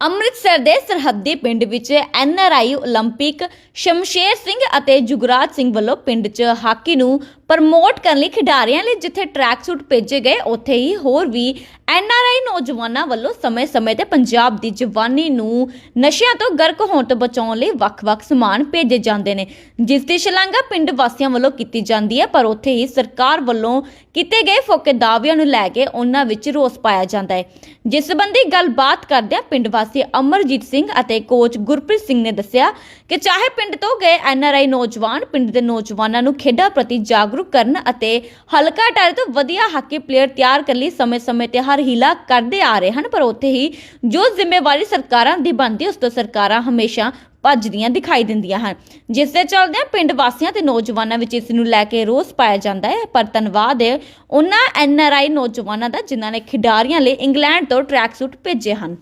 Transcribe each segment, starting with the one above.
ਅੰਮ੍ਰਿਤਸਰ ਦੇ ਸਰਹੱਦੀ ਪਿੰਡ ਵਿੱਚ ਐਨਆਰਆਈ 올림픽 ਸ਼ਮਸ਼ੇਰ ਸਿੰਘ ਅਤੇ ਜੁਗਰਾਜ ਸਿੰਘ ਵੱਲੋਂ ਪਿੰਡ 'ਚ ਹਾਕੀ ਨੂੰ ਪ੍ਰਮੋਟ ਕਰਨ ਲਈ ਖਿਡਾਰੀਆਂ ਲਈ ਜਿੱਥੇ ਟਰੈਕ ਸੂਟ ਭੇਜੇ ਗਏ ਉੱਥੇ ਹੀ ਹੋਰ ਵੀ ਐਨਆਰਆਈ ਨੌਜਵਾਨਾਂ ਵੱਲੋਂ ਸਮੇਂ-ਸਮੇਂ ਤੇ ਪੰਜਾਬ ਦੀ ਜਵਾਨੀ ਨੂੰ ਨਸ਼ਿਆਂ ਤੋਂ ਗਰਕ ਹੋਣ ਤੋਂ ਬਚਾਉਣ ਲਈ ਵੱਖ-ਵੱਖ ਸਮਾਨ ਭੇਜੇ ਜਾਂਦੇ ਨੇ ਜਿਸ ਦੀ ਸ਼ਲਾਘਾ ਪਿੰਡ ਵਾਸੀਆਂ ਵੱਲੋਂ ਕੀਤੀ ਜਾਂਦੀ ਹੈ ਪਰ ਉੱਥੇ ਹੀ ਸਰਕਾਰ ਵੱਲੋਂ ਕੀਤੇ ਗਏ ਫੋਕੇ ਦਾਅਵਿਆਂ ਨੂੰ ਲੈ ਕੇ ਉਹਨਾਂ ਵਿੱਚ ਰੋਸ ਪਾਇਆ ਜਾਂਦਾ ਹੈ ਜਿਸ ਸੰਬੰਧੀ ਗੱਲਬਾਤ ਕਰਦਿਆਂ ਪਿੰਡ ਵਾਸੀ ਅਮਰਜੀਤ ਸਿੰਘ ਅਤੇ ਕੋਚ ਗੁਰਪ੍ਰੀਤ ਸਿੰਘ ਨੇ ਦੱਸਿਆ ਕਿ ਚਾਹੇ ਪਿੰਡ ਤੋਂ ਗਏ ਐਨਆਰਆਈ ਨੌਜਵਾਨ, ਪਿੰਡ ਦੇ ਨੌਜਵਾਨਾਂ ਨੂੰ ਖੇਡਾਂ ਪ੍ਰਤੀ ਜਾਗਰੂਕ ਕਰਨ ਅਤੇ ਹਲਕਾ ਟਾਇਰ ਤੋਂ ਵਧੀਆ ਹਾਕੀ ਪਲੇਅਰ ਤਿਆਰ ਕਰਨ ਲਈ ਸਮੇਂ-ਸਮੇਂ ਤੇ ਹਰ ਹੀਲਾ ਕਰਦੇ ਆ ਰਹੇ ਹਨ, ਪਰ ਉੱਥੇ ਹੀ ਜੋ ਜ਼ਿੰਮੇਵਾਰੀ ਸਰਕਾਰਾਂ ਦੀ ਬਣਦੀ ਉਸ ਤੋਂ ਸਰਕਾਰਾਂ ਹਮੇਸ਼ਾ ਭੱਜਦੀਆਂ ਦਿਖਾਈ ਦਿੰਦੀਆਂ ਹਨ। ਜਿਸ ਦੇ ਚੱਲਦਿਆਂ ਪਿੰਡ ਵਾਸੀਆਂ ਤੇ ਨੌਜਵਾਨਾਂ ਵਿੱਚ ਇਸ ਨੂੰ ਲੈ ਕੇ ਰੋਸ ਪਾਇਆ ਜਾਂਦਾ ਹੈ, ਪਰ ਧੰਨਵਾਦ ਹੈ ਉਹਨਾਂ ਐਨਆਰਆਈ ਨੌਜਵਾਨਾਂ ਦਾ, ਜਿਨ੍ਹਾਂ ਨੇ ਖਿਡਾਰੀਆਂ ਲਈ ਇੰਗਲੈਂਡ ਤੋਂ ਟਰੈਕ ਸੂਟ ਭੇਜੇ ਹਨ।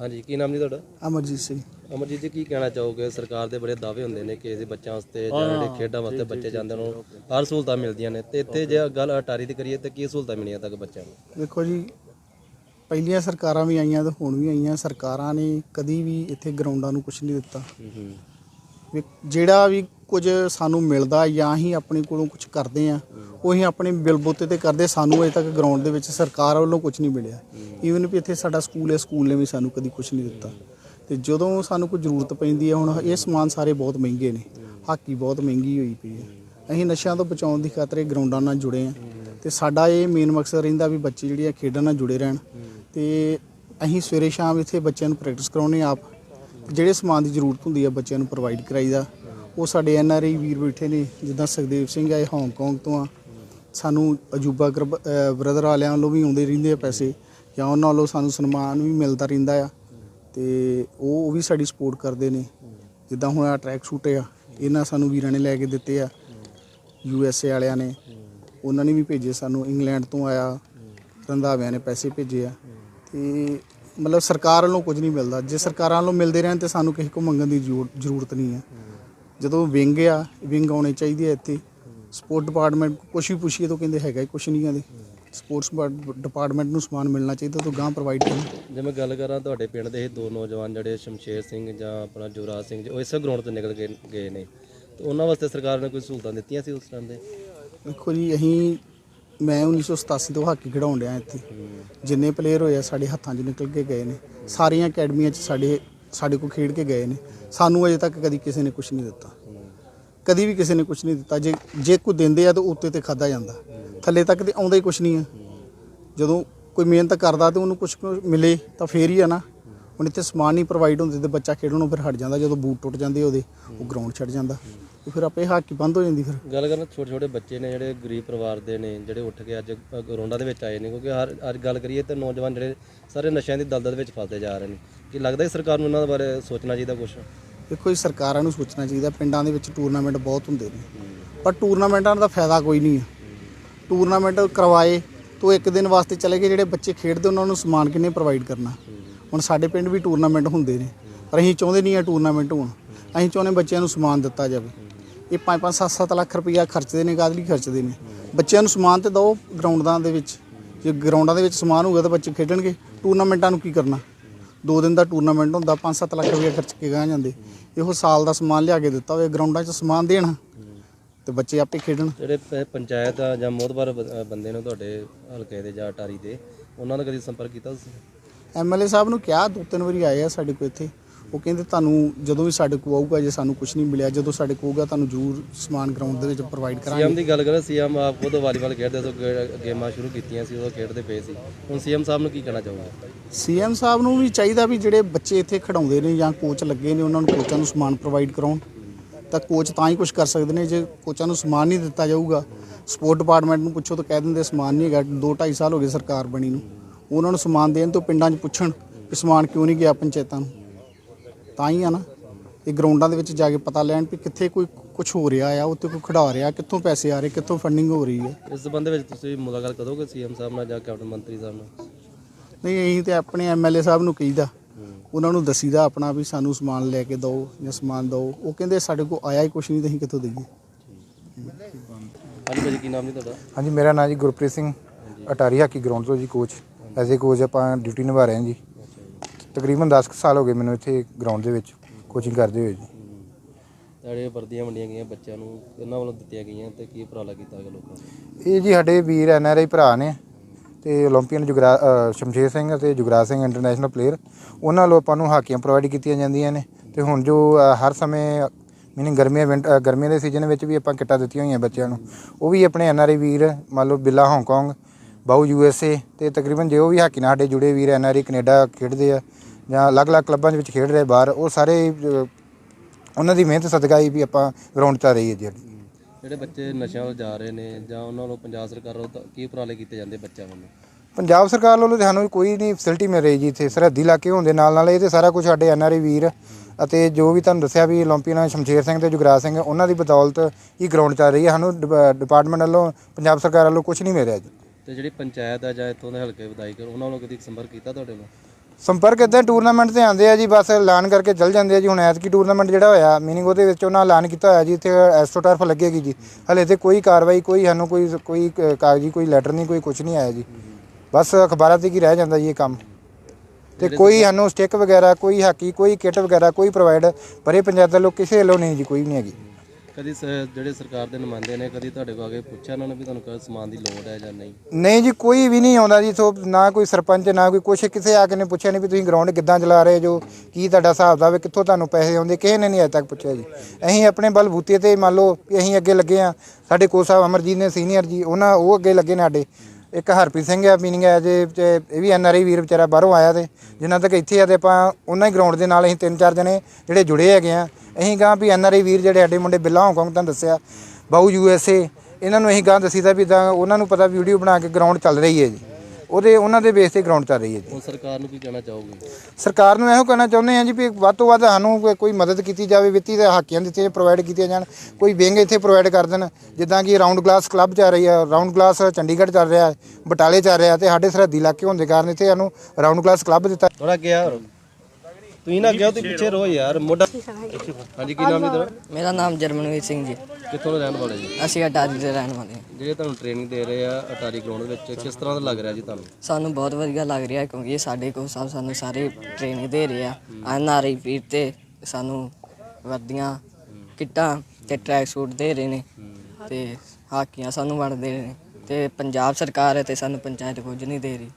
ਹਾਂਜੀ ਕੀ ਨਾਮ ਜੀ ਤੁਹਾਡਾ? ਅਮਰਜੀਤ ਸਿੰਘ। ਅਮਰਜੀਤ ਜੀ ਕੀ ਕਹਿਣਾ ਚਾਹੋਗੇ? ਸਰਕਾਰ ਦੇ ਬੜੇ ਦਾਅਵੇ ਹੁੰਦੇ ਨੇ ਕਿ ਇਹਦੇ ਬੱਚਿਆਂ ਵਾਸਤੇ ਜਾਂ ਜਿਹੜੇ ਖੇਡਾਂ ਵਾਸਤੇ ਬੱਚੇ ਜਾਂਦੇ ਨੇ ਹਰ ਸਹੂਲਤਾਂ ਮਿਲਦੀਆਂ ਨੇ। ਤੇ ਇੱਥੇ ਜੇ ਗੱਲ ਅਟਾਰੀ ਦੀ ਕਰੀਏ ਤਾਂ ਕੀ ਸਹੂਲਤਾਂ ਮਿਲੀਆਂ ਤੱਕ ਬੱਚਿਆਂ ਨੂੰ? ਦੇਖੋ ਜੀ ਪਹਿਲੀਆਂ ਸਰਕਾਰਾਂ ਵੀ ਆਈਆਂ ਤੇ ਹੁਣ ਵੀ ਆਈਆਂ। ਸਰਕਾਰਾਂ ਨੇ ਕਦੀ ਵੀ ਇੱਥੇ ਗਰਾਊਂਡਾਂ ਨੂੰ ਕੁਝ ਨਹੀਂ ਦਿੱਤਾ। ਵੀ ਜਿਹੜਾ ਵੀ ਕੁਝ ਸਾਨੂੰ ਮਿਲਦਾ ਜਾਂ ਹੀ ਆਪਣੇ ਕੋਲੋਂ ਕੁਝ ਕਰਦੇ ਆ ਉਹੀ ਆਪਣੇ ਬਿਲਬੋਤੇ ਤੇ ਕਰਦੇ, ਸਾਨੂੰ ਅਜੇ ਤੱਕ ਗਰਾਊਂਡ ਦੇ ਵਿੱਚ ਸਰਕਾਰ ਵੱਲੋਂ ਕੁਝ ਨਹੀਂ ਮਿਲਿਆ। ਈਵਨ ਵੀ ਇੱਥੇ ਸਾਡਾ ਸਕੂਲ ਹੈ, ਸਕੂਲ ਨੇ ਵੀ ਸਾਨੂੰ ਕਦੀ ਕੁਝ ਨਹੀਂ ਦਿੱਤਾ। ਤੇ ਜਦੋਂ ਸਾਨੂੰ ਕੋਈ ਜ਼ਰੂਰਤ ਪੈਂਦੀ ਹੈ, ਹੁਣ ਇਹ ਸਮਾਨ ਸਾਰੇ ਬਹੁਤ ਮਹਿੰਗੇ ਨੇ, ਹਾਕੀ ਬਹੁਤ ਮਹਿੰਗੀ ਹੋਈ ਪਈ ਹੈ। ਅਸੀਂ ਨਸ਼ਿਆਂ ਤੋਂ ਬਚਾਉਣ ਦੀ ਖਾਤਰ ਇਹ ਗਰਾਊਂਡਾਂ ਨਾਲ ਜੁੜੇ ਆ ਤੇ ਸਾਡਾ ਇਹ ਮੇਨ ਮਕਸਦ ਰਹਿੰਦਾ ਵੀ ਬੱਚੇ ਜਿਹੜੇ ਆ ਖੇਡਾਂ ਨਾਲ ਜੁੜੇ ਰਹਿਣ। ਤੇ ਅਸੀਂ ਸਵੇਰੇ ਸ਼ਾਮ ਇੱਥੇ ਬੱਚਿਆਂ ਨੂੰ ਪ੍ਰੈਕਟਿਸ ਕਰਾਉਨੇ ਆਪ ਜਿਹੜੇ ਸਮਾਨ ਦੀ ਜ਼ਰੂਰਤ ਹੁੰਦੀ ਆ, ਬੱਚਿਆਂ ਨੂੰ ਪ੍ਰੋਵਾਈਡ ਕਰਾਈਦਾ। ਉਹ ਸਾਡੇ ਐਨ ਆਰ ਆਈ ਵੀਰ ਬੈਠੇ ਨੇ, ਜਿੱਦਾਂ ਸੁਖਦੇਵ ਸਿੰਘ ਆਏ ਇਹ ਹਾਂਗਕਾਂਗ ਤੋਂ ਆ। ਸਾਨੂੰ ਅਜੂਬਾ ਬ੍ਰਦਰ ਵਾਲਿਆਂ ਵੱਲੋਂ ਵੀ ਆਉਂਦੇ ਰਹਿੰਦੇ ਆ ਪੈਸੇ, ਜਾਂ ਉਹਨਾਂ ਵੱਲੋਂ ਸਾਨੂੰ ਸਨਮਾਨ ਵੀ ਮਿਲਦਾ ਰਹਿੰਦਾ ਆ। ਤੇ ਉਹ ਉਹ ਵੀ ਸਾਡੀ ਸਪੋਰਟ ਕਰਦੇ ਨੇ। ਜਿੱਦਾਂ ਹੁਣ ਆ ਟਰੈਕ ਸੂਟ ਆ, ਇਹਨਾਂ ਸਾਨੂੰ ਵੀਰਾਂ ਨੇ ਲੈ ਕੇ ਦਿੱਤੇ ਆ ਯੂ ਐਸ ਏ ਵਾਲਿਆਂ ਨੇ। ਉਹਨਾਂ ਨੇ ਵੀ ਭੇਜੇ ਸਾਨੂੰ ਇੰਗਲੈਂਡ ਤੋਂ ਆਇਆ, ਰੰਧਾਵਿਆਂ ਨੇ ਪੈਸੇ ਭੇਜੇ ਆ। ਤੇ ਮਤਲਬ ਸਰਕਾਰ ਵੱਲੋਂ ਕੁਝ ਨਹੀਂ ਮਿਲਦਾ। ਜੇ ਸਰਕਾਰਾਂ ਵੱਲੋਂ ਮਿਲਦੇ ਰਹਿਣ ਤੇ ਸਾਨੂੰ ਕਿਸੇ ਕੋ ਮੰਗਣ ਦੀ ਜ਼ਰੂਰ- ਜ਼ਰੂਰਤ ਨਹੀਂ ਹੈ। ਜਦੋਂ ਵਿੰਗ ਆ ਵਿੰਗ ਆਉਣੇ ਚਾਹੀਦੇ ਆ ਇੱਥੇ। ਸਪੋਰਟ ਡਿਪਾਰਟਮੈਂਟ ਕੁਛ ਵੀ ਪੁੱਛੀਏ ਤਾਂ ਕਹਿੰਦੇ ਹੈਗਾ ਹੀ ਕੁਛ ਨਹੀਂ ਕਹਿੰਦੇ ਸਪੋਰਟਸ ਡਿਪਾਰਟਮੈਂਟ ਨੂੰ ਸਮਾਨ ਮਿਲਣਾ ਚਾਹੀਦਾ ਤਾਂ ਗਾਂ ਪ੍ਰੋਵਾਈਡ ਕਰਨ। ਜੇ ਮੈਂ ਗੱਲ ਕਰਾਂ ਤੁਹਾਡੇ ਪਿੰਡ ਦੇ ਇਹ ਦੋ ਨੌਜਵਾਨ ਜਿਹੜੇ ਸ਼ਮਸ਼ੇਰ ਸਿੰਘ ਜਾਂ ਆਪਣਾ ਜੁਗਰਾਜ ਸਿੰਘ ਜੀ ਉਹ ਇਸੇ ਗਰਾਊਂਡ ਤੋਂ ਨਿਕਲ ਕੇ ਗਏ ਨੇ। ਤੇ ਉਹਨਾਂ ਵਾਸਤੇ ਸਰਕਾਰ ਨੇ ਕੋਈ ਸਹੂਲਤਾਂ ਦਿੱਤੀਆਂ ਸੀ ਉਸ ਟਾਈਮ ਦੇ? ਦੇਖੋ ਜੀ ਅਸੀਂ ਮੈਂ 1987 ਤੋਂ ਹਾਕੀ ਖਿਡਾਉਣ ਡਿਆ ਇੱਥੇ। ਜਿੰਨੇ ਪਲੇਅਰ ਹੋਏ ਆ, ਸਾਡੇ ਹੱਥਾਂ 'ਚ ਨਿਕਲ ਕੇ ਗਏ ਨੇ। ਸਾਰੀਆਂ ਅਕੈਡਮੀਆਂ 'ਚ ਸਾਡੇ ਸਾਡੇ ਕੋਲ ਖੇਡ ਕੇ ਗਏ ਨੇ। ਸਾਨੂੰ ਅਜੇ ਤੱਕ ਕਦੀ ਕਿਸੇ ਨੇ ਕੁਝ ਨਹੀਂ ਦਿੱਤਾ। ਕਦੀ ਵੀ ਕਿਸੇ ਨੇ ਕੁਝ ਨਹੀਂ ਦਿੱਤਾ। ਜੇ ਜੇ ਕੋਈ ਦਿੰਦੇ ਆ ਤਾਂ ਉੱਤੇ ਤੇ ਖਾਦਾ ਜਾਂਦਾ। ਥੱਲੇ ਤੱਕ ਤੇ ਆਉਂਦਾ ਹੀ ਕੁਝ ਨਹੀਂ ਆ। ਜਦੋਂ ਕੋਈ ਮਿਹਨਤ ਕਰਦਾ ਤੇ ਉਹਨੂੰ ਕੁਝ ਮਿਲੇ ਤਾਂ ਫੇਰ ਹੀ ਆ ਨਾ। ਹੁਣ ਇੱਥੇ ਸਮਾਨ ਨਹੀਂ ਪ੍ਰੋਵਾਈਡ ਹੁੰਦੇ ਤੇ ਬੱਚਾ ਖੇਡਣੋਂ ਫਿਰ ਹਟ ਜਾਂਦਾ ਜਦੋਂ ਬੂਟ ਟੁੱਟ ਜਾਂਦੇ ਉਹਦੇ ਉਹ ਗਰਾਊਂਡ ਛੱਡ ਜਾਂਦਾ। ਤੇ ਫਿਰ ਆਪੇ ਹਾਕੀ ਬੰਦ ਹੋ ਜਾਂਦੀ ਫਿਰ। ਗੱਲ ਕਰਾਂ ਛੋਟੇ ਛੋਟੇ ਬੱਚੇ ਨੇ ਜਿਹੜੇ ਗਰੀਬ ਪਰਿਵਾਰ ਦੇ ਨੇ ਜਿਹੜੇ ਉੱਠ ਕੇ ਅੱਜ ਗਰਾਊਂਡਾਂ ਦੇ ਵਿੱਚ ਆਏ ਨੇ ਕਿਉਂਕਿ ਹਰ ਅੱਜ ਗੱਲ ਕਰੀਏ ਤੇ ਨੌਜਵਾਨ ਜਿਹੜੇ ਸਾਰੇ ਨਸ਼ਿਆਂ ਦੀ ਦਲਦਲ ਵਿੱਚ ਫਸਦੇ ਜਾ ਰਹੇ ਨੇ। ਕੀ ਲੱਗਦਾ ਹੈ ਸਰਕਾਰ ਨੂੰ ਇਹਨਾਂ ਬਾਰੇ ਸੋਚਣਾ ਚਾਹੀਦਾ ਕੁਝ ਦੇਖੋ ਜੀ ਸਰਕਾਰਾਂ ਨੂੰ ਸੋਚਣਾ ਚਾਹੀਦਾ ਪਿੰਡਾਂ ਦੇ ਵਿੱਚ ਟੂਰਨਾਮੈਂਟ ਬਹੁਤ ਹੁੰਦੇ ਨੇ। ਪਰ ਟੂਰਨਾਮੈਂਟਾਂ ਦਾ ਫਾਇਦਾ ਕੋਈ ਨਹੀਂ ਹੈ ਟੂਰਨਾਮੈਂਟ ਕਰਵਾਏ ਤੋ ਇੱਕ ਦਿਨ ਵਾਸਤੇ ਚਲੇ ਗਏ ਜਿਹੜੇ ਬੱਚੇ ਖੇਡਦੇ ਉਹਨਾਂ ਨੂੰ ਸਮਾਨ ਕਿੰਨੇ ਪ੍ਰੋਵਾਈਡ ਕਰਨਾ। ਹੁਣ ਸਾਡੇ ਪਿੰਡ ਵੀ ਟੂਰਨਾਮੈਂਟ ਹੁੰਦੇ ਨੇ। ਪਰ ਅਸੀਂ ਚਾਹੁੰਦੇ ਨਹੀਂ ਆ ਟੂਰਨਾਮੈਂਟ ਹੋਣ। ਅਸੀਂ ਚਾਹੁੰਦੇ ਬੱਚਿਆਂ ਨੂੰ ਸਮਾਨ ਦਿੱਤਾ ਜਾਵੇ। ਇਹ 5-5 7-7 ਲੱਖ ਰੁਪਈਆ ਖਰਚਦੇ ਨੇ, ਕਾਹਦੇ ਖਰਚਦੇ ਨੇ? ਬੱਚਿਆਂ ਨੂੰ ਸਮਾਨ ਤੇ ਦਿਓ ਗਰਾਊਂਡਾਂ ਦੇ ਵਿੱਚ। ਜੇ ਗਰਾਊਂਡਾਂ ਦੇ ਵਿੱਚ ਸਮਾਨ ਹੋਊਗਾ ਤਾਂ ਬੱਚੇ ਖੇਡਣਗੇ। ਟੂਰਨਾਮੈਂਟਾਂ ਨੂੰ ਕੀ ਕਰਨਾ? ਦੋ ਦਿਨ ਦਾ ਟੂਰਨਾਮੈਂਟ ਹੁੰਦਾ 5-7 ਲੱਖ ਰੁਪਏ ਖਰਚ ਕੇ ਗਾਂ ਜਾਂਦੇ। ਇਹੋ ਸਾਲ ਦਾ ਸਮਾਨ ਲਿਆ ਕੇ ਦਿੱਤਾ ਹੋਵੇ ਗਰਾਊਂਡਾਂ 'ਚ ਸਮਾਨ ਦੇਣ। ਤੇ ਬੱਚੇ ਆਪੇ ਖੇਡਣ। ਜਿਹੜੇ ਪੰਚਾਇਤ ਆ ਜਾਂ ਮੋਦਬਾਰ ਬੰਦੇ ਨੇ ਤੁਹਾਡੇ ਹਲਕੇ ਦੇ ਜਾਂ ਅਟਾਰੀ ਦੇ, ਉਹਨਾਂ ਨਾਲ ਕਦੀ ਸੰਪਰਕ ਕੀਤਾ ਤੁਸੀਂ? ਐਮਐਲਏ ਸਾਹਿਬ ਨੂੰ ਕਿਹਾ ਦੋ ਤਿੰਨ ਵਾਰੀ ਆਏ ਆ ਸਾਡੇ ਕੋਲ ਇੱਥੇ। ਉਹ ਕਹਿੰਦੇ ਤੁਹਾਨੂੰ ਜਦੋਂ ਵੀ ਸਾਡੇ ਕੋਲ ਆਊਗਾ ਜੇ ਸਾਨੂੰ ਕੁਝ ਨਹੀਂ ਮਿਲਿਆ ਜਦੋਂ ਸਾਡੇ ਕੋਲ ਆਊਗਾ ਤੁਹਾਨੂੰ ਜ਼ਰੂਰ ਸਮਾਨ ਗਰਾਊਂਡ ਦੇ ਵਿੱਚ ਪ੍ਰੋਵਾਈਡ ਕਰਾਂਗੇ। ਸੀਐਮ ਦੀ ਗੱਲ ਕਰਾਂ ਸੀਐਮ ਆਪ ਖੁਦ ਵਾਲੀਬਾਲ ਖੇਡਦੇ ਸੋ ਗੇਮਾਂ ਸ਼ੁਰੂ ਕੀਤੀਆਂ ਸੀ ਉਹ ਖੇਡਦੇ ਪਏ ਸੀ। ਹੁਣ ਸੀਐਮ ਸਾਹਿਬ ਨੂੰ ਕੀ ਕਹਿਣਾ ਚਾਹੋਗੇ? ਸੀਐਮ ਸਾਹਿਬ ਨੂੰ ਵੀ ਚਾਹੀਦਾ ਵੀ ਜਿਹੜੇ ਬੱਚੇ ਇੱਥੇ ਖਿਡਾਉਂਦੇ ਨੇ ਜਾਂ ਕੋਚ ਲੱਗੇ ਨੇ ਉਹਨਾਂ ਨੂੰ ਕੋਚਾਂ ਨੂੰ ਸਮਾਨ ਪ੍ਰੋਵਾਈਡ ਕਰਾਉਣ। ਤਾਂ ਕੋਚ ਤਾਂ ਹੀ ਕੁਝ ਕਰ ਸਕਦੇ ਨੇ ਜੇ ਕੋਚਾਂ ਨੂੰ ਸਮਾਨ ਨਹੀਂ ਦਿੱਤਾ ਜਾਊਗਾ। ਸਪੋਰਟ ਡਿਪਾਰਟਮੈਂਟ ਨੂੰ ਪੁੱਛੋ ਤਾਂ ਕਹਿ ਦਿੰਦੇ ਸਮਾਨ ਨਹੀਂ ਹੈਗਾ 2 2.5 ਸਾਲ ਹੋ ਗਏ ਸਰਕਾਰ ਬਣੀ ਨੂੰ। ਉਹਨਾਂ ਨੂੰ ਸਮਾਨ ਦੇਣ ਤੋਂ ਪਿੰਡਾਂ 'ਚ ਪੁੱਛਣ ਕਿ ਸਮਾਨ ਕਿਉਂ ਨਹੀਂ ਗਿਆ ਪੰਚਾਇਤਾਂ ਨੂੰ। ਤਾਂ ਹੀ ਆ ਨਾ ਇਹ ਗਰਾਊਂਡਾਂ ਦੇ ਵਿੱਚ ਜਾ ਕੇ ਪਤਾ ਲੈਣ ਕਿ ਕਿੱਥੇ ਕੋਈ ਕੁਝ ਹੋ ਰਿਹਾ ਆ ਉੱਥੇ ਕੋਈ ਖਿਡਾ ਰਿਹਾ ਕਿੱਥੋਂ ਪੈਸੇ ਆ ਰਹੇ ਕਿੱਥੋਂ ਫੰਡਿੰਗ ਹੋ ਰਹੀ ਹੈ ਇਸ ਸੰਬੰਧ ਵਿੱਚ ਤੁਸੀਂ ਮੁਲਾਕਾਤ ਕਰੋਗੇ ਸੀਐਮ ਸਾਹਿਬ ਨਾਲ ਜਾਂ ਕੈਬਨਿਟ ਮੰਤਰੀ ਸਾਹਿਬ ਨਾਲ? ਨਹੀਂ ਅਸੀਂ ਤੇ ਆਪਣੇ ਐਮਐਲਏ ਸਾਹਿਬ ਨੂੰ ਕਹੀਦਾ। ਉਹਨਾਂ ਨੂੰ ਦਸੀਦਾ ਆਪਣਾ ਵੀ ਸਾਨੂੰ ਸਮਾਨ ਲੈ ਕੇ ਦਿਓ ਜਾਂ ਸਮਾਨ ਦਿਓ। ਉਹ ਕਹਿੰਦੇ ਸਾਡੇ ਕੋਲ ਆਇਆ ਹੀ ਕੁਛ ਨਹੀਂ ਤਾਂ ਅਸੀਂ ਕਿੱਥੋਂ ਦਈਏ? ਹਾਂਜੀ ਭਾਜੀ ਕੀ ਨਾਮ ਜੀ ਤੁਹਾਡਾ? ਹਾਂਜੀ ਮੇਰਾ ਨਾਮ ਜੀ ਗੁਰਪ੍ਰੀਤ ਸਿੰਘ ਅਟਾਰੀ ਹਾਕੀ ਗਰਾਊਂਡ ਤੋਂ ਜੀ ਕੋਚ ਐਸੇ ਕੋਚ ਆਪਾਂ ਡਿਊਟੀ ਨਿਭਾ ਰਹੇ ਹਾਂ ਜੀ। ਤਕਰੀਬਨ 10 ਕੁ ਸਾਲ ਹੋ ਗਏ ਮੈਨੂੰ ਇੱਥੇ ਗਰਾਊਂਡ ਦੇ ਵਿੱਚ ਕੋਚਿੰਗ ਕਰਦੇ ਹੋਏ ਜੀ। ਜਿਹੜੇ ਵਰਦੀਆਂ ਵੰਡੀਆਂ ਗਈਆਂ ਬੱਚਿਆਂ ਨੂੰ ਇਹਨਾਂ ਵੱਲੋਂ ਦਿੱਤੀਆਂ ਗਈਆਂ ਤੇ ਕੀ ਉਪਰਾਲਾ ਕੀਤਾ ਗਿਆ ਲੋਕਾਂ ਨੇ? ਇਹ ਜੀ ਸਾਡੇ ਵੀਰ ਐੱਨ ਆਰ ਆਈ ਭਰਾ ਨੇ ਤੇ 올림픽ਨ ਜੁਗਰਾ ਸ਼ਮਸ਼ੇਰ ਸਿੰਘ ਅਤੇ ਜੁਗਰਾਜ ਸਿੰਘ ਇੰਟਰਨੈਸ਼ਨਲ ਪਲੇਅਰ ਉਹਨਾਂ ਵੱਲੋਂ ਆਪਾਂ ਨੂੰ ਹਾਕੀਆਂ ਪ੍ਰੋਵਾਈਡ ਕੀਤੀਆਂ ਜਾਂਦੀਆਂ ਨੇ ਤੇ ਹੁਣ ਜੋ ਹਰ ਸਮੇਂ ਮੀਨਿੰਗ ਗਰਮੀਆਂ ਵਿੰਟ- ਗਰਮੀਆਂ ਦੇ ਸੀਜ਼ਨ ਵਿੱਚ ਵੀ ਆਪਾਂ ਕਿੱਟਾਂ ਦਿੱਤੀਆਂ ਹੋਈਆਂ ਬੱਚਿਆਂ ਨੂੰ। ਉਹ ਵੀ ਆਪਣੇ ਐੱਨ ਆਰ ਆਈ ਵੀਰ ਮੰਨ ਲਓ ਬਿੱਲਾ ਹਾਂਗਕਾਂਗ ਬਾਉ ਯੂ ਐਸ ਏ ਤੇ ਤਕਰੀਬਨ ਜੋ ਵੀ ਹਾਕੀ ਨਾਲ ਸਾਡੇ ਜੁੜੇ ਵੀਰ ਐਨ ਆਰ ਆਈ ਕੈਨੇਡਾ ਖੇਡਦੇ ਆ ਜਾਂ ਅਲੱਗ-ਅਲੱਗ ਕਲੱਬਾਂ ਦੇ ਵਿੱਚ ਖੇਡ ਰਹੇ ਬਾਹਰ ਉਹ ਸਾਰੇ ਉਹਨਾਂ ਦੀ ਮਿਹਨਤ ਸਦਕਾ ਹੀ ਵੀ ਆਪਾਂ ਗਰਾਊਂਡ 'ਤੇ ਰਹੀ ਹੈ ਜਿਹੜੀ ਜਿਹੜੇ ਬੱਚੇ ਨਸ਼ਿਆਂ ਵੱਲ ਜਾ ਰਹੇ ਨੇ ਜਾਂ ਉਹਨਾਂ ਨੂੰ ਪੰਜਾਬ ਸਰਕਾਰ ਵੱਲੋਂ ਕੀ ਉਪਰਾਲੇ ਕੀਤੇ ਜਾਂਦੇ ਬੱਚਿਆਂ ਵੱਲੋਂ? ਪੰਜਾਬ ਸਰਕਾਰ ਵੱਲੋਂ ਸਾਨੂੰ ਕੋਈ ਨਹੀਂ ਫੈਸਿਲਿਟੀ ਮਿਲ ਰਹੀ ਜੀ ਇੱਥੇ ਸਰਹੱਦੀ ਇਲਾਕੇ ਹੋਣ ਦੇ ਨਾਲ ਨਾਲ ਇਹ ਤੇ ਸਾਰਾ ਕੁਝ ਸਾਡੇ ਐਨਆਰਆਈ ਵੀਰ ਅਤੇ ਜੋ ਵੀ ਤੁਹਾਨੂੰ ਦੱਸਿਆ ਵੀ 올림픽ੀਅਨ ਸ਼ਮਸ਼ੇਰ ਸਿੰਘ ਤੇ ਜੁਗਰਾਜ ਸਿੰਘ ਉਹਨਾਂ ਦੀ ਬਦੌਲਤ ਇਹ ਗਰਾਊਂਡ ਚੱਲ ਰਹੀ ਹੈ। ਸਾਨੂੰ ਡਿਪਾਰਟਮੈਂਟ ਵੱਲੋਂ ਪੰਜਾਬ ਸਰਕਾਰ ਵੱਲੋਂ ਕੁਝ ਨਹੀਂ ਮਿਲਿਆ ਰਿਹਾ ਜੀ। ਤੇ ਜਿਹੜੀ ਪੰਚਾਇਤ ਆ ਜਾਂ ਇੱਥੋਂ ਦੇ ਹਲਕੇ ਵਿਧਾਇਕ ਉਹਨਾਂ ਵੱਲੋਂ ਕਦੀ ਸੰਪਰਕ ਕੀਤਾ ਤੁਹਾਡੇ ਨਾਲ ਸੰਪਰਕ ਇਦਾਂ ਟੂਰਨਾਮੈਂਟ ਤੇ ਆਉਂਦੇ ਆ ਜੀ ਬਸ ਐਲਾਨ ਕਰਕੇ ਚੱਲ ਜਾਂਦੇ ਆ ਜੀ। ਹੁਣ ਐਤਕੀ ਟੂਰਨਾਮੈਂਟ ਜਿਹੜਾ ਹੋਇਆ ਮੀਨਿੰਗ ਉਹਦੇ ਵਿੱਚ ਉਹਨਾਂ ਐਲਾਨ ਕੀਤਾ ਹੋਇਆ ਜੀ ਇੱਥੇ ਐਸਟ੍ਰੋਟਰਫ ਲੱਗੇਗੀ ਜੀ। ਹਲੇ ਤੇ ਕੋਈ ਕਾਰਵਾਈ ਕੋਈ ਸਾਨੂੰ ਕੋਈ ਕੋਈ ਕਾਗਜ਼ੀ ਕੋਈ ਲੈਟਰ ਨਹੀਂ ਕੋਈ ਕੁਝ ਨਹੀਂ ਆਇਆ ਜੀ। ਬਸ ਅਖਬਾਰਾਂ ਤੇ ਕੀ ਰਹਿ ਜਾਂਦਾ ਜੀ ਇਹ ਕੰਮ। ਤੇ ਕੋਈ ਸਾਨੂੰ ਸਟਿੱਕ ਵਗੈਰਾ ਕੋਈ ਹਾਕੀ ਕੋਈ ਕਿੱਟ ਵਗੈਰਾ ਕੋਈ ਪ੍ਰੋਵਾਈਡ ਪਰੇ ਪੰਚਾਇਤ ਵੱਲੋਂ ਕਿਸੇ ਵੱਲੋਂ ਨਹੀਂ ਜੀ ਕੋਈ ਨਹੀਂ ਹੈਗੀ। ਕਦੀ ਸ- ਜਿਹੜੇ ਸਰਕਾਰ ਦੇ ਨੁਮਾਇੰਦੇ ਨੇ, ਕਦੀ ਤੁਹਾਡੇ ਕੋਲ ਆ ਕੇ ਪੁੱਛਿਆ ਉਹਨਾਂ ਨੇ ਵੀ ਤੁਹਾਨੂੰ ਕੋਈ ਸਮਾਨ ਦੀ ਲੋੜ ਹੈ ਜਾਂ ਨਹੀਂ? ਨਹੀਂ ਜੀ, ਕੋਈ ਵੀ ਨਹੀਂ ਆਉਂਦਾ ਜੀ, ਸੋ ਨਾ ਕੋਈ ਸਰਪੰਚ, ਨਾ ਕੋਈ ਕੁਛ ਕਿਸੇ ਆ ਕੇ ਨੇ ਪੁੱਛਿਆ ਨਹੀਂ ਵੀ ਤੁਸੀਂ ਗਰਾਊਂਡ ਕਿੱਦਾਂ ਚਲਾ ਰਹੇ ਜੋ, ਕੀ ਤੁਹਾਡਾ ਹਿਸਾਬ ਦਾ ਵੇ ਕਿੱਥੋਂ ਤੁਹਾਨੂੰ ਪੈਸੇ ਆਉਂਦੇ, ਕਿਸੇ ਨੇ ਨਹੀਂ ਅਜੇ ਤੱਕ ਪੁੱਛਿਆ ਜੀ। ਅਸੀਂ ਆਪਣੇ ਬਲਬੂਤੇ ਤੇ ਮੰਨ ਲਓ ਵੀ ਅਸੀਂ ਅੱਗੇ ਲੱਗੇ ਆ ਸਾਡੇ ਕੋਚ ਸਾਹਿਬ ਅਮਰਜੀਤ ਨੇ, ਸੀਨੀਅਰ ਜੀ, ਉਹਨਾਂ, ਉਹ ਅੱਗੇ ਲੱਗੇ ਨੇ ਸਾਡੇ। ਇੱਕ ਹਰਪ੍ਰੀਤ ਸਿੰਘ ਆ, ਮੀਨਿੰਗ ਹੈ ਜੇ ਤੇ ਇਹ ਵੀ ਆਈ ਵੀਰ ਵਿਚਾਰਾ ਬਾਹਰੋਂ ਆਇਆ ਤੇ, ਜਿੰਨਾ ਤੱਕ ਇੱਥੇ ਆ ਤੇ ਆਪਾਂ ਉਹਨਾਂ ਹੀ ਗਰਾਊਂਡ ਦੇ ਨਾਲ ਅਸੀਂ ਤਿੰਨ ਚਾਰ ਜਣੇ ਜਿਹੜੇ ਜੁੜੇ ਹੈਗੇ ਆ ਅਸੀਂ ਕਹਾਂ ਵੀ ਐਨਆਰਆਈ ਵੀਰ ਜਿਹੜੇ ਸਾਡੇ ਮੁੰਡੇ ਬਿੱਲਾ ਹਾਂਗਕਾਂਗ ਤੁਹਾਨੂੰ ਦੱਸਿਆ ਬਾਊ ਯੂਐਸਏ ਇਹਨਾਂ ਨੂੰ ਅਸੀਂ ਗਾਂ ਦੱਸੀਦਾ ਵੀ ਤਾਂ ਉਹਨਾਂ ਨੂੰ ਪਤਾ ਵੀਡੀਓ ਬਣਾ ਕੇ ਗਰਾਊਂਡ ਚੱਲ ਰਹੀ ਹੈ ਜੀ। ਉਹਦੇ ਉਹਨਾਂ ਦੇ ਬੇਸ ਤੇ ਗਰਾਊਂਡ ਚੱਲ ਰਹੀ ਹੈ ਜੀ। ਹੁਣ ਸਰਕਾਰ ਨੂੰ ਕੀ ਕਹਿਣਾ ਚਾਹੋਗੇ? ਸਰਕਾਰ ਨੂੰ ਇਹੋ ਕਹਿਣਾ ਚਾਹੁੰਦੇ ਹਾਂ ਜੀ ਵੀ ਵੱਧ ਤੋਂ ਵੱਧ ਸਾਨੂੰ ਕੋਈ- ਕੋਈ ਮਦਦ ਕੀਤੀ ਜਾਵੇ ਵਿੱਤੀ ਤੇ ਹਾਕੀਆਂ ਦਿੱਤੀਆਂ ਪ੍ਰੋਵਾਈਡ ਕੀਤੀਆਂ ਜਾਣ ਕੋਈ ਵਿੰਗ ਇੱਥੇ ਪ੍ਰੋਵਾਈਡ ਕਰ ਦੇਣ ਜਿੱਦਾਂ ਕਿ ਰਾਉਂਡ ਗਲਾਸ ਕਲੱਬ ਚੱਲ ਰਹੀ ਹੈ ਰਾਉਂਡ ਗਲਾਸ ਚੰਡੀਗੜ੍ਹ ਚੱਲ ਰਿਹਾ ਬਟਾਲੇ ਚੱਲ ਰਿਹਾ ਤੇ ਸਾਡੇ ਸਰਹੱਦੀ ਇਲਾਕੇ ਹੋਣ ਦੇ ਕਾਰਨ ਇੱਥੇ ਸਾਨੂੰ ਰਾਉਂਡ ਗਲਾਸ ਕਲੱਬ ਦਿੱਤਾ। ਥੋੜਾ ਅੱਗੇ ਆ ਤੁਸੀਂ ਨਾ ਆਓ, ਤੁਸੀਂ ਪਿੱਛੇ ਰਹੋ ਯਾਰ ਮੋਢਾ ਹਾਂਜੀ ਕੀ ਨਾਮ ਜੀ ਤੇਰਾ ਮੇਰਾ ਨਾਮ ਜਰਮਨਵੀਰ ਸਿੰਘ ਜੀ। ਕਿੱਥੋਂ ਦੇ ਰਹਿਣ ਵਾਲੇ ਜੀ? ਅਸੀਂ ਅਟਾਰੀ ਦੇ ਰਹਿਣ ਵਾਲੇ ਹਾਂ। ਜਿਹੜੇ ਤੁਹਾਨੂੰ ਟ੍ਰੇਨਿੰਗ ਦੇ ਰਹੇ ਆ ਅਟਾਰੀ ਗਰਾਊਂਡ ਵਿੱਚ ਕਿਸ ਤਰ੍ਹਾਂ ਦਾ ਲੱਗ ਰਿਹਾ ਜੀ ਤੁਹਾਨੂੰ? ਸਾਨੂੰ ਬਹੁਤ ਵਧੀਆ ਲੱਗ ਰਿਹਾ ਕਿਉਂਕਿ ਇਹ ਸਾਡੇ ਕੋਲ ਸਾਹਿਬ ਸਾਨੂੰ ਸਾਰੇ ਟ੍ਰੇਨਿੰਗ ਦੇ ਰਹੇ ਆ। ਐਨ ਆਰ ਆਈ ਵੀਰ ਤੇ ਸਾਨੂੰ ਵਰਦੀਆਂ ਕਿੱਟਾਂ ਤੇ ਟਰੈਕ ਸੂਟ ਦੇ ਰਹੇ ਨੇ ਤੇ ਹਾਕੀਆਂ ਸਾਨੂੰ ਵੰਡਦੇ ਨੇ ਤੇ ਪੰਜਾਬ ਸਰਕਾਰ ਹੈ ਤੇ ਸਾਨੂੰ ਪੰਚਾਇਤ ਕੁਝ ਨਹੀਂ ਦੇ ਰਹੀ।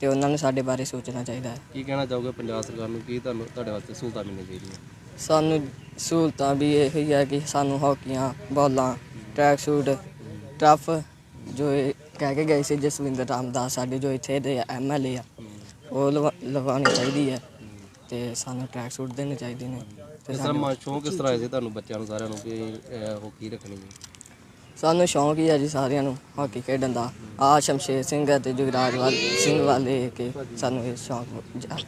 ਤੇ ਉਹਨਾਂ ਨੂੰ ਸਾਡੇ ਬਾਰੇ ਸੋਚਣਾ ਚਾਹੀਦਾ ਹੈ। ਕੀ ਕਹਿਣਾ ਚਾਹੋਗੇ ਪੰਜਾਬ ਸਰਕਾਰ ਨੂੰ? ਕੀ ਤੁਹਾਨੂੰ ਤੁਹਾਡੇ ਵਾਸਤੇ ਸਹੂਲਤਾਂ ਮਿਲਣੀਆਂ ਚਾਹੀਦੀਆਂ? ਸਾਨੂੰ ਸਹੂਲਤਾਂ ਵੀ ਇਹ ਹੀ ਹੈ ਕਿ ਸਾਨੂੰ ਹਾਕੀਆਂ ਬਾਲਾਂ ਟਰੈਕ ਸੂਟ ਟਰਫ ਜੋ ਇਹ ਕਹਿ ਕੇ ਗਏ ਸੀ ਜਸਵਿੰਦਰ ਰਾਮਦਾਸ ਸਾਡੇ ਜੋ ਇੱਥੇ ਦੇ ਐਮਐਲਏ ਆ ਉਹ ਲਵਾ- ਲਵਾਉਣੀ ਚਾਹੀਦੀ ਹੈ ਤੇ ਸਾਨੂੰ ਟਰੈਕ ਸੂਟ ਦੇਣੇ ਚਾਹੀਦੇ ਨੇ। ਤੇ ਇਸ ਤਰ੍ਹਾਂ ਮਨ ਸ਼ੌਂਕ ਕਿਸ ਤਰ੍ਹਾਂ ਹੈ ਜੀ ਤੁਹਾਨੂੰ ਬੱਚਿਆਂ ਨੂੰ ਸਾਰਿਆਂ ਨੂੰ ਕਿ ਇਹ ਹੋਕੀ ਰੱਖਣੀ ਹੈ? ਸਾਨੂੰ ਸ਼ੌਂਕ ਹੀ ਹੈ ਜੀ ਸਾਰਿਆਂ ਨੂੰ ਹਾਕੀ ਖੇਡਣ ਦਾ। ਆ ਸ਼ਮਸ਼ੇਰ ਸਿੰਘ ਅਤੇ ਜੁਗਰਾਜ ਵਾਲ ਸਿੰਘ ਵਾਲੇ ਕਿ ਸਾਨੂੰ ਇਹ ਸ਼ੌਂਕ ਜਾਗ